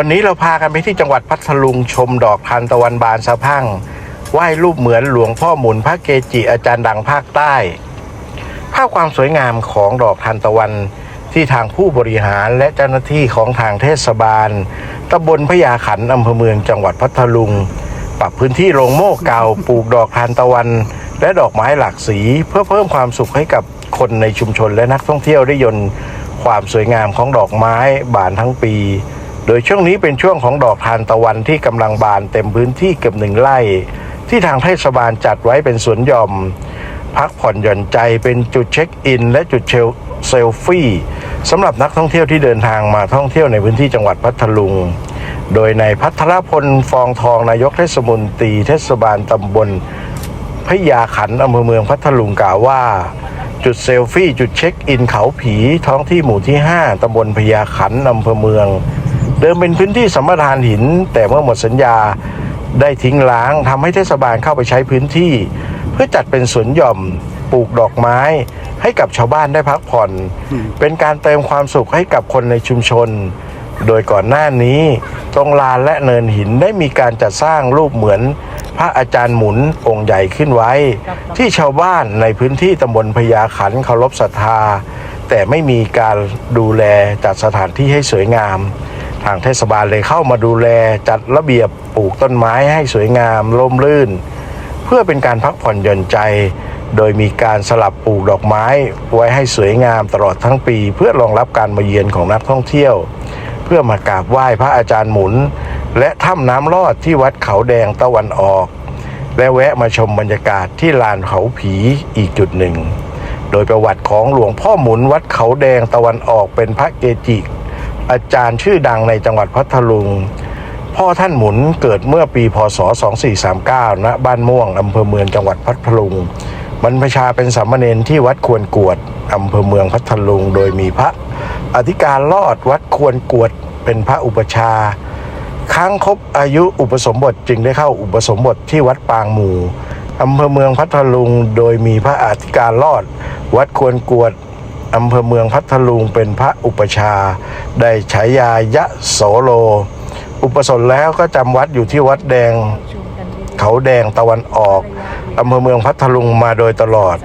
วันนี้เราพากันไปที่จังหวัดพัทลุงชมดอกทานตะวันบานสะพั่งไหว้รูปเหมือนหลวงพ่อหมุนพระเกจิอาจารย์ดังภาคใต้ ภาพความสวยงามของดอกทานตะวันที่ทางผู้บริหารและเจ้าหน้าที่ของทางเทศบาลตำบลพญาขันอำเภอเมืองจังหวัดพัทลุง ปรับพื้นที่โรงโม่เก่าปลูกดอกทานตะวัน และดอกไม้หลากสี เพื่อเพิ่มความสุขให้กับคนในชุมชนและนักท่องเที่ยวได้ยนต์ความสวยงามของดอกไม้บานทั้งปี โดยช่วงนี้เป็นช่วงของดอกทานตะวันที่กำลังบานเต็มพื้นที่เกือบหนึ่งไร่ ที่ทางเทศบาลจัดไว้เป็นสวนหย่อม พักผ่อนหย่อนใจเป็นจุดเช็คอิน และจุดเชลเซลฟี่สำหรับนักท่องเที่ยวที่เดินทางมาท่องเที่ยวในพื้นที่จังหวัดพัทลุง โดยในพัทรพลฟองทองนายกเทศมนตรีเทศบาลตำบลพญาขันอำเภอเมืองพัทลุงกล่าวว่าจุดเซลฟี่ จุดเช็คอินเขาผีท้องที่หมู่ที่ 5 ตำบลพญาขันอำเภอเมือง เดิมเป็นพื้นที่สัมปทานหิน แต่เมื่อหมดสัญญาได้ทิ้งล้างทำให้เทศบาลเข้าไปใช้พื้นที่ เพื่อจัดเป็นสวนหย่อมปลูกดอกไม้ให้กับชาวบ้านได้พักผ่อน เป็นการเติมความสุขให้กับคนในชุมชน โดยก่อนหน้านี้ตรงลานและเนินหินได้มีการจัดสร้างรูปเหมือนพระอาจารย์หมุนองค์ใหญ่ขึ้นไว้ ที่ชาวบ้านในพื้นที่ตำบลพญาขันธ์เคารพศรัทธา แต่ไม่มีการดูแลจัดสถานที่ให้สวยงาม ทางเทศบาลเลยเข้ามาดูแลจัดระเบียบปลูกต้นไม้ให้สวยงามร่มรื่น เพื่อเป็นการพักผ่อนหย่อนใจ โดยมีการสลับปลูกดอกไม้ไว้ให้สวยงามตลอดทั้งปี เพื่อรองรับการมาเยือนของนักท่องเที่ยว เพื่อมากราบไหว้พระอาจารย์หมุน และถ้ำน้ำลอดที่วัดเขาแดงตะวันออก และแวะมาชมบรรยากาศที่ลานเขาผีอีกจุดหนึ่งโดยประวัติของหลวงพ่อหมุนวัดเขาแดงตะวันออกเป็นพระเกจิ อาจารย์ชื่อดังในจังหวัดพัทลุง พ่อท่านหมุนเกิดเมื่อปีพศ 2439 ณ บ้านม่วงอำเภอเมืองจังหวัดพัทลุงบรรพชาเป็นสามเณรที่วัดควรกวดอำเภอเมืองพัทลุง โดยมีพระอธิการลอดวัดควรกวดเป็นพระอุปชาครั้งครบอายุอุปสมบทจึงได้เข้าอุปสมบทที่วัดปางหมู่อำเภอเมืองพัทลุง โดยมีพระอธิการลอด วัดควรกวด อำเภอเมืองพัทลุงเป็นพระอุปชา ได้ฉายายะโสโล อุปสมบแล้วก็จำวัดอยู่ที่วัดแดง เขาแดงตะวันออกอำเภอเมืองพัทลุงมาโดยตลอด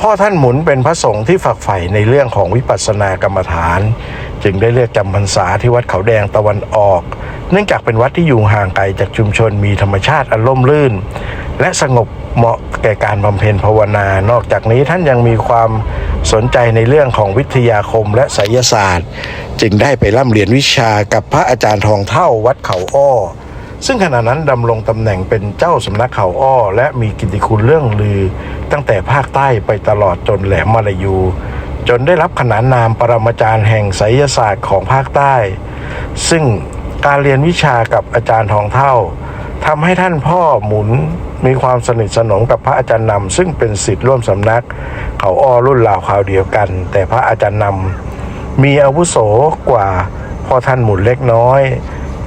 พ่อท่านหมุนเป็นพระสงฆ์ที่ฝักใฝ่ในเรื่องของวิปัสสนากรรมฐาน จึงได้เลือกจำพรรษาที่วัดเขาแดงตะวันออก เนื่องจากเป็นวัดที่อยู่ห่างไกลจากชุมชนมีธรรมชาติอันร่มรื่น และสงบ เหมาะแก่การบำเพ็ญภาวนา นอกจากนี้ท่านยังมีความสนใจในเรื่องของวิทยาคมและไสยศาสตร์ จึงได้ไปร่ำเรียนวิชากับพระอาจารย์ทองเท่าวัดเขาอ้อ ซึ่งขณะนั้นดำรงตำแหน่งเป็นเจ้าสำนักเขาอ้อ และมีกิตติคุณเรื่องลือ ตั้งแต่ภาคใต้ไปตลอดจนแหลมมาลายู จนได้รับขนานนามปรมาจารย์แห่งไสยศาสตร์ของภาคใต้ ซึ่งการเรียนวิชากับอาจารย์ทองเท่าทำให้ท่านพ่อหมุน มีความสนิทสนมกับพระอาจารย์นำซึ่งเป็นศิษย์ร่วมสำนัก เขาอ้อรุ่นราวคราวเดียวกัน แต่พระอาจารย์นำมีอาวุโสกว่าพ่อท่านหมุนเล็กน้อย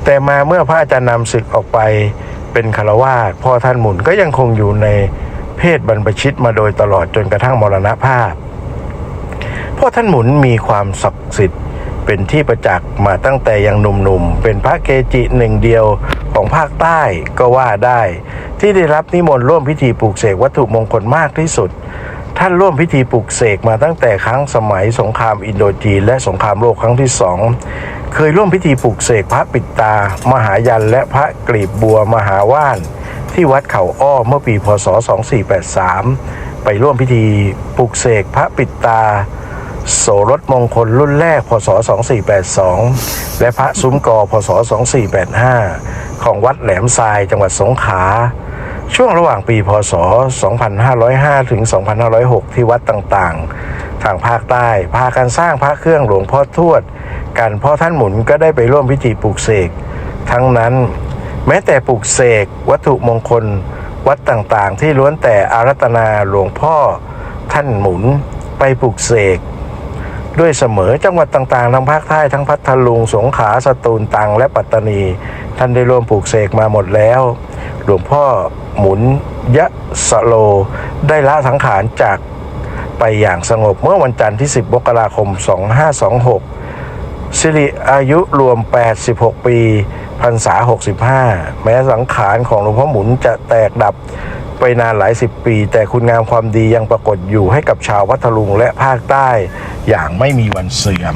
แต่มาเมื่อพระอาจารย์นำศึกออกไปเป็นคารวาสพ่อท่านหมุนก็ยังคงอยู่ในเพศบรรพชิตมาโดยตลอดจนกระทั่งมรณภาพพ่อท่านหมุนมีความศักดิ์สิทธิ์เป็นที่ประจักษ์มาตั้งแต่ยังหนุ่มๆ เป็นพระเกจิหนึ่งเดียวของภาคใต้ก็ว่าได้ ที่ได้รับนิมนต์ร่วมพิธีปลูกเสกวัตถุมงคลมากที่สุด ท่านร่วมพิธีปลูกเสกมาตั้งแต่ครั้งสมัยสงครามอินโดจีนและสงครามโลกครั้งที่สองเคยร่วมพิธีปลูกเสกพระปิดตา มหายันและพระกลีบบัวมหาว่าน ที่วัดเขาอ้อเมื่อปีพศ 2483 ไปร่วมพิธีปลูกเสกพระปิดตา โสรถมงคลรุ่นแรกพศ 2482 และพระซุ้มกอพศ 2485 ของวัดแหลมทรายจังหวัดสงขลา ช่วงระหว่างปีพศ 2505 ถึง 2506 ที่วัดต่างๆ ทางภาคใต้ พากันสร้างพระเครื่องหลวงพ่อทวดการพ่อท่านหมุนก็ได้ไปร่วมพิธีปลูกเสก ทั้งนั้นแม้แต่ปลูกเสก วัตถุมงคล วัดต่างๆ ที่ล้วนแต่อารัตนาหลวงพ่อท่านหมุนไปปลูกเสกด้วยเสมอจังหวัดต่างๆทางภาคใต้ทั้งพัทลุงสงขลาสตูลตรังและปัตตานี ท่านได้ร่วมปลูกเสกมาหมดแล้ว หลวงพ่อหมุนยะสโล ได้ละสังขารจากไปอย่างสงบเมื่อวันจันทร์ที่ 10มกราคม 2526 สิริอายุรวม 86 ปีพรรษา 65 แม้สังขารของหลวงพ่อหมุนจะแตกดับไปนานหลายสิบปี แต่คุณงามความดียังปรากฏอยู่ให้กับชาวพัทลุงและภาคใต้อย่างไม่มีวันเสื่อม